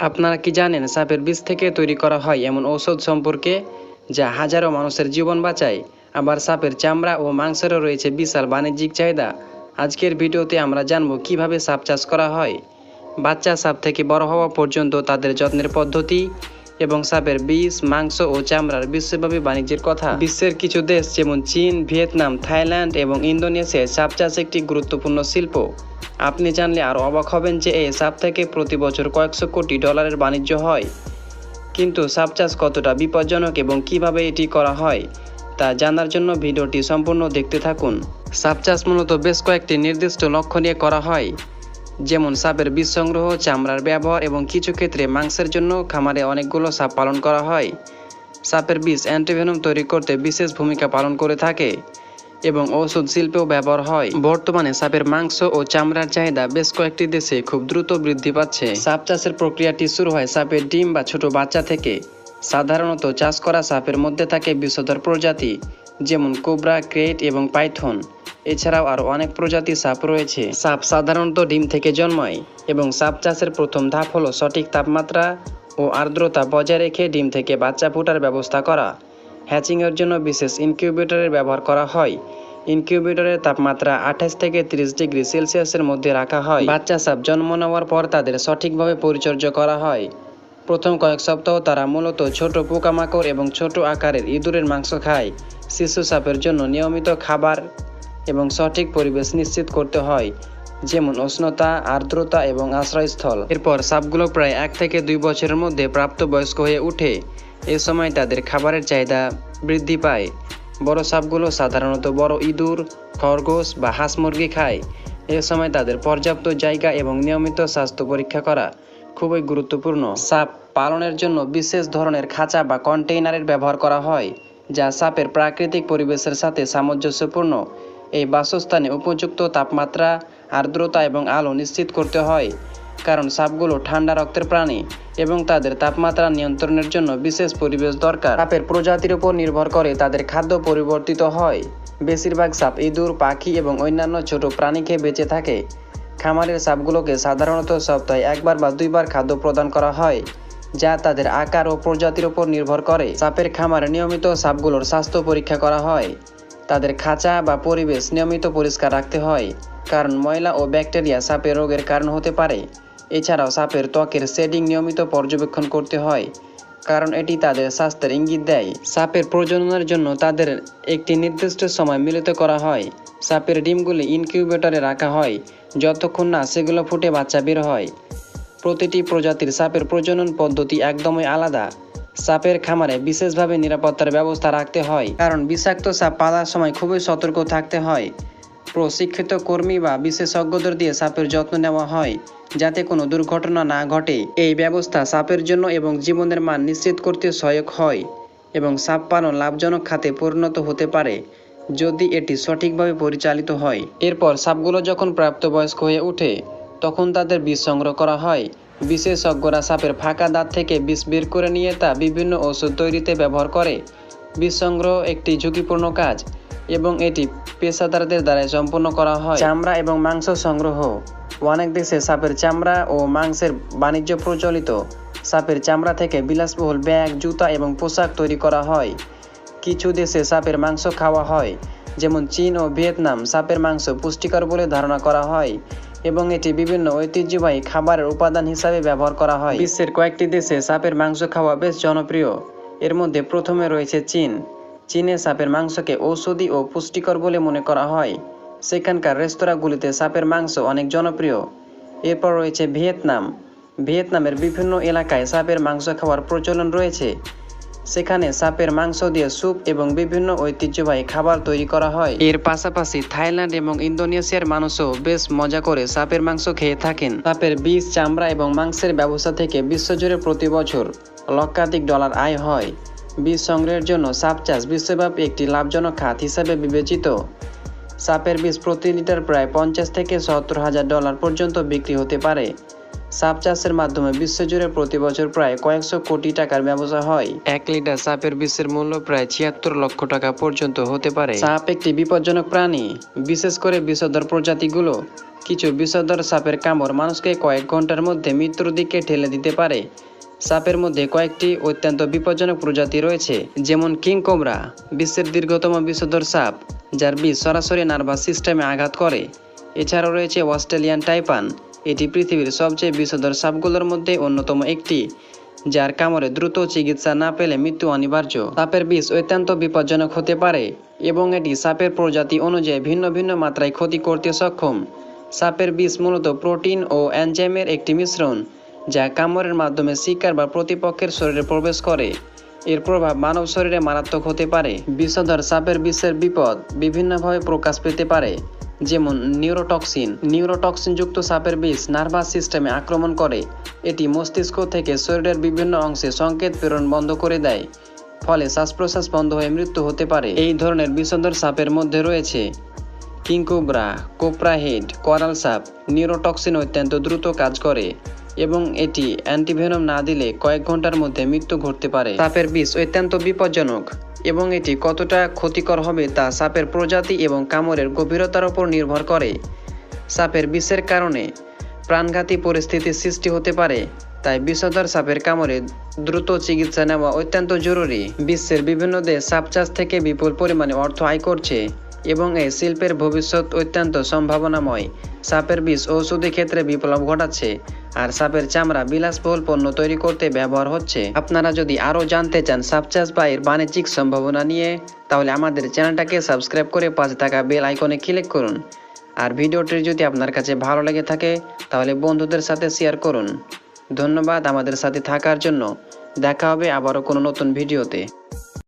আপনারা কি জানেন সাপের বিষ থেকে তৈরি করা হয় এমন ঔষধ সম্পর্কে? যা হাজারো মানুষের জীবন বাঁচায়। আবার সাপের চামড়া ও মাংসেরও রয়েছে বিশাল বাণিজ্যিক চাহিদা। আজকের ভিডিওতে আমরা জানব কীভাবে সাপ চাষ করা হয়। বাচ্চা সাপ থেকে বড় হওয়া পর্যন্ত তাদের যত্নের পদ্ধতি এবং সাপের বিষ মাংস ও চামড়ার বিশ্বব্যাপী বাণিজ্যের কথা। বিশ্বের কিছু দেশ যেমন চীন, ভিয়েতনাম, থাইল্যান্ড এবং ইন্দোনেশিয়ায় সাপ চাষ একটি গুরুত্বপূর্ণ শিল্প। আপনি জানলে আরও অবাক হবেন যে এই সাপ থেকে প্রতি বছর কয়েকশো কোটি ডলারের বাণিজ্য হয়। কিন্তু সাপ চাষ কতটা বিপজ্জনক এবং কীভাবে এটি করা হয়, তা জানার জন্য ভিডিওটি সম্পূর্ণ দেখতে থাকুন। সাপ চাষ মূলত বেশ কয়েকটি নির্দিষ্ট লক্ষ্য নিয়ে করা হয়। যেমন সাপের বীজ সংগ্রহ, চামড়ার ব্যবহার এবং কিছু ক্ষেত্রে মাংসের জন্য খামারে অনেকগুলো সাপ পালন করা হয়। সাপের বীজ অ্যান্টিভেনম তৈরি করতে বিশেষ ভূমিকা পালন করে থাকে এবং ঔষধ শিল্পেও ব্যবহার হয়। বর্তমানে সাপের মাংস ও চামড়ার চাহিদা বেশ কয়েকটি দেশে খুব দ্রুত বৃদ্ধি পাচ্ছে। সাপ চাষের প্রক্রিয়াটি শুরু হয় সাপের ডিম বা ছোট বাচ্চা থেকে। সাধারণত চাষ করা সাপের মধ্যে থাকে বিষধর প্রজাতি, যেমন কোবরা, ক্রেট এবং পাইথন। এছাড়াও আরও অনেক প্রজাতির সাপ রয়েছে। সাপ সাধারণত ডিম থেকে জন্মায় এবং সাপ চাষের প্রথম ধাপ হলো সঠিক তাপমাত্রা ও আর্দ্রতা বজায় রেখে ডিম থেকে বাচ্চা ফোটার ব্যবস্থা করা। হ্যাচিংয়ের জন্য বিশেষ ইনকিউবেটরের ব্যবহার করা হয়। ইনকিউবেটরের তাপমাত্রা আঠাশ থেকে তিরিশ ডিগ্রি সেলসিয়াসের মধ্যে রাখা হয়। বাচ্চা সাপ জন্ম নেওয়ার পর তাদের সঠিকভাবে পরিচর্যা করা হয়। প্রথম কয়েক সপ্তাহ তারা মূলত ছোট পোকামাকড় এবং ছোট আকারের ইঁদুরের মাংস খায়। শিশু সাপের জন্য নিয়মিত খাবার এবং সঠিক পরিবেশ নিশ্চিত করতে হয়, যেমন উষ্ণতা, আর্দ্রতা এবং আশ্রয়স্থল। এরপর সাপগুলো প্রায় এক থেকে দুই বছরের মধ্যে প্রাপ্তবয়স্ক হয়ে ওঠে এ সময় তাদের খাবারের চাহিদা বৃদ্ধি পায়। বড় সাপগুলো সাধারণত বড় ইঁদুর, খরগোশ বা হাঁস মুরগি খায়। এ সময় তাদের পর্যাপ্ত জায়গা এবং নিয়মিত স্বাস্থ্য পরীক্ষা করা খুবই গুরুত্বপূর্ণ। সাপ পালনের জন্য বিশেষ ধরনের খাঁচা বা কন্টেইনারের ব্যবহার করা হয়, যা সাপের প্রাকৃতিক পরিবেশের সাথে সামঞ্জস্যপূর্ণ। এই বাসস্থানে উপযুক্ত তাপমাত্রা, আর্দ্রতা এবং আলো নিশ্চিত করতে হয়, কারণ সাপগুলো ঠান্ডা রক্তের প্রাণী এবং তাদের তাপমাত্রা নিয়ন্ত্রণের জন্য বিশেষ পরিবেশ দরকার। সাপের প্রজাতির উপর নির্ভর করে তাদের খাদ্য পরিবর্তিত হয়। বেশিরভাগ সাপ ইঁদুর, পাখি এবং অন্যান্য ছোট প্রাণী খেয়ে বেঁচে থাকে। খামারের সাপগুলোকে সাধারণত সপ্তাহে একবার বা দুইবার খাদ্য প্রদান করা হয়, যা তাদের আকার ও প্রজাতির উপর নির্ভর করে। সাপের খামারে নিয়মিত সাপগুলোর স্বাস্থ্য পরীক্ষা করা হয়। তাদের খাঁচা বা পরিবেশ নিয়মিত পরিষ্কার রাখতে হয়, কারণ ময়লা ও ব্যাকটেরিয়া সাপের রোগের কারণ হতে পারে। এছাড়াও সাপের ত্বকের শেডিং নিয়মিত পর্যবেক্ষণ করতে হয়, কারণ এটি তাদের স্বাস্থ্যের ইঙ্গিত দেয়। সাপের প্রজননের জন্য তাদের একটি নির্দিষ্ট সময় মিলিত করা হয়। সাপের ডিমগুলি ইনকিউবেটরে রাখা হয়, যতক্ষণ না সেগুলো ফুটে বাচ্চা বের হয়। প্রতিটি প্রজাতির সাপের প্রজনন পদ্ধতি একদমই আলাদা। সাপের খামারে বিশেষভাবে নিরাপত্তার ব্যবস্থা রাখতে হয়, কারণ বিষাক্ত সাপ পালার সময় খুবই সতর্ক থাকতে হয়। প্রশিক্ষিত কর্মী বা বিশেষজ্ঞদের দিয়ে সাপের যত্ন নেওয়া হয়, যাতে কোনো দুর্ঘটনা না ঘটে। এই ব্যবস্থা সাপের জন্য এবং জীবনের মান নিশ্চিত করতে সহায়ক হয় এবং সাপ পালন লাভজনক খাতে পরিণত হতে পারে, যদি এটি সঠিকভাবে পরিচালিত হয়। এরপর সাপগুলো যখন প্রাপ্তবয়স্ক হয়ে ওঠে, তখন তাদের বীজ সংগ্রহ করা হয়। বিশেষজ্ঞরা সাপের ফাঁকা দাঁত থেকে বিষ বের করে নিয়ে তা বিভিন্ন ওষুধ তৈরিতে ব্যবহার করে। বিষ সংগ্রহ একটি ঝুঁকিপূর্ণ কাজ এবং এটি পেশাদারদের দ্বারা সম্পন্ন করা হয়। চামড়া এবং মাংস সংগ্রহ। অনেক দেশে সাপের চামড়া ও মাংসের বাণিজ্য প্রচলিত। সাপের চামড়া থেকে বিলাসবহুল ব্যাগ, জুতা এবং পোশাক তৈরি করা হয়। কিছু দেশে সাপের মাংস খাওয়া হয়, যেমন চীন ও ভিয়েতনাম। সাপের মাংস পুষ্টিকর বলে ধারণা করা হয়। এবং এটি বিভিন্ন ঐতিহ্যবাহী খাবারের উপাদান হিসাবে ব্যবহার করা হয়। বিশ্বের কয়েকটি দেশে সাপের মাংস খাওয়া বেশ জনপ্রিয়। এর মধ্যে প্রথমে রয়েছে চীন। চীনে সাপের মাংসকে ঔষধি ও পুষ্টিকর বলে মনে করা হয়। সেখানকার রেস্তোরাঁগুলিতে সাপের মাংস অনেক জনপ্রিয়। এরপর রয়েছে ভিয়েতনাম। ভিয়েতনামের বিভিন্ন এলাকায় সাপের মাংস খাওয়ার প্রচলন রয়েছে। সেখানে সাপের মাংস দিয়ে স্যুপ এবং বিভিন্ন ঐতিহ্যবাহী খাবার তৈরি করা হয়। এর পাশাপাশি থাইল্যান্ড এবং ইন্দোনেশিয়ার মানুষও বেশ মজা করে সাপের মাংস খেয়ে থাকেন। সাপের বীজ চামড়া এবং মাংসের ব্যবসা থেকে বিশ্বজুড়ে প্রতি বছর লক্ষাধিক ডলার আয় হয়। বীজ সংগ্রহের জন্য সাপ চাষ বিশ্বব্যাপী একটি লাভজনক খাত হিসাবে বিবেচিত। সাপের বীজ প্রতি লিটার প্রায় পঞ্চাশ থেকে সত্তর হাজার ডলার পর্যন্ত বিক্রি হতে পারে। সাপ চাষের মাধ্যমে বিশ্বজুড়ে প্রতি বছর প্রায় কয়েকশো কোটি টাকার ব্যবসা হয়। এক লিটার সাপের বিষের মূল্য প্রায় ছিয়াত্তর লক্ষ টাকা পর্যন্ত হতে পারে। সাপ একটি বিপজ্জনক প্রাণী। বিশেষ করে বিষধর প্রজাতিগুলো। কিছু বিষধর সাপের কামড় মানুষকে কয়েক ঘণ্টার মধ্যে মৃত্যুর দিকে ঠেলে দিতে পারে। সাপের মধ্যে কয়েকটি অত্যন্ত বিপজ্জনক প্রজাতি রয়েছে যেমন কিং কোবরা বিশ্বের দীর্ঘতম বিষধর সাপ যার বিষ সরাসরি নার্ভাস সিস্টেমে আঘাত করে। এছাড়াও রয়েছে অস্ট্রেলিয়ান টাইপান এটি পৃথিবীর সবচেয়ে বিষধর সাপগুলোর মধ্যে অন্যতম একটি, যার কামড়ে দ্রুত চিকিৎসা না পেলে মৃত্যু অনিবার্য। সাপের বিষ অত্যন্ত বিপজ্জনক হতে পারে এবং এটি সাপের প্রজাতি অনুযায়ী ভিন্ন ভিন্ন মাত্রায় ক্ষতি করতে সক্ষম। সাপের বিষ মূলত প্রোটিন ও অ্যানজাইমের একটি মিশ্রণ, যা কামড়ের মাধ্যমে শিকার বা প্রতিপক্ষের শরীরে প্রবেশ করে। এর প্রভাব মানব শরীরে মারাত্মক হতে পারে। বিষধর সাপের বিষের বিপদ বিভিন্নভাবে প্রকাশ পেতে পারে। যেমন নিউরোটক্সিন। নিউরোটক্সিনযুক্ত সাপের বিষ নার্ভাস সিস্টেমে আক্রমণ করে। এটি মস্তিষ্ক থেকে শরীরের বিভিন্ন অংশে সংকেত প্রেরণ বন্ধ করে দেয়, ফলে শ্বাস প্রশ্বাস বন্ধ হয়ে মৃত্যু হতে পারে। এই ধরনের বিষধর সাপের মধ্যে রয়েছে কিংকোব্রা কোপ্রা হেড করাল সাপ। নিউরোটক্সিন অত্যন্ত দ্রুত কাজ করে এবং এটি অ্যান্টিভেনম না দিলে কয়েক ঘণ্টার মধ্যে মৃত্যু ঘটতে পারে। সাপের বিষ অত্যন্ত বিপজ্জনক। এবং এটি কতটা ক্ষতিকর হবে তা সাপের প্রজাতি এবং কামড়ের গভীরতার উপর নির্ভর করে। সাপের বিষের কারণে প্রাণঘাতী পরিস্থিতির সৃষ্টি হতে পারে, তাই বিষধর সাপের কামড়ে দ্রুত চিকিৎসা নেওয়া অত্যন্ত জরুরি। বিশ্বের বিভিন্ন দেশ সাপ চাষ থেকে বিপুল পরিমাণে অর্থ আয় করছে। এবং এই শিল্পের ভবিষ্যৎ অত্যন্ত সম্ভাবনাময়। সাপের বিষ ঔষধি ক্ষেত্রে বিপ্লব ঘটাচ্ছে, আর সাপের চামড়া বিলাসবহুল পণ্য তৈরি করতে ব্যবহার হচ্ছে। আপনারা যদি আরও জানতে চান সাপ চাষ বা এর বাণিজ্যিক সম্ভাবনা নিয়ে, তাহলে আমাদের চ্যানেলটাকে সাবস্ক্রাইব করে পাশে থাকা বেল আইকনে ক্লিক করুন। আর ভিডিওটি যদি আপনার কাছে ভালো লেগে থাকে, তাহলে বন্ধুদের সাথে শেয়ার করুন। ধন্যবাদ আমাদের সাথে থাকার জন্য। দেখা হবে আবারও কোনো নতুন ভিডিওতে।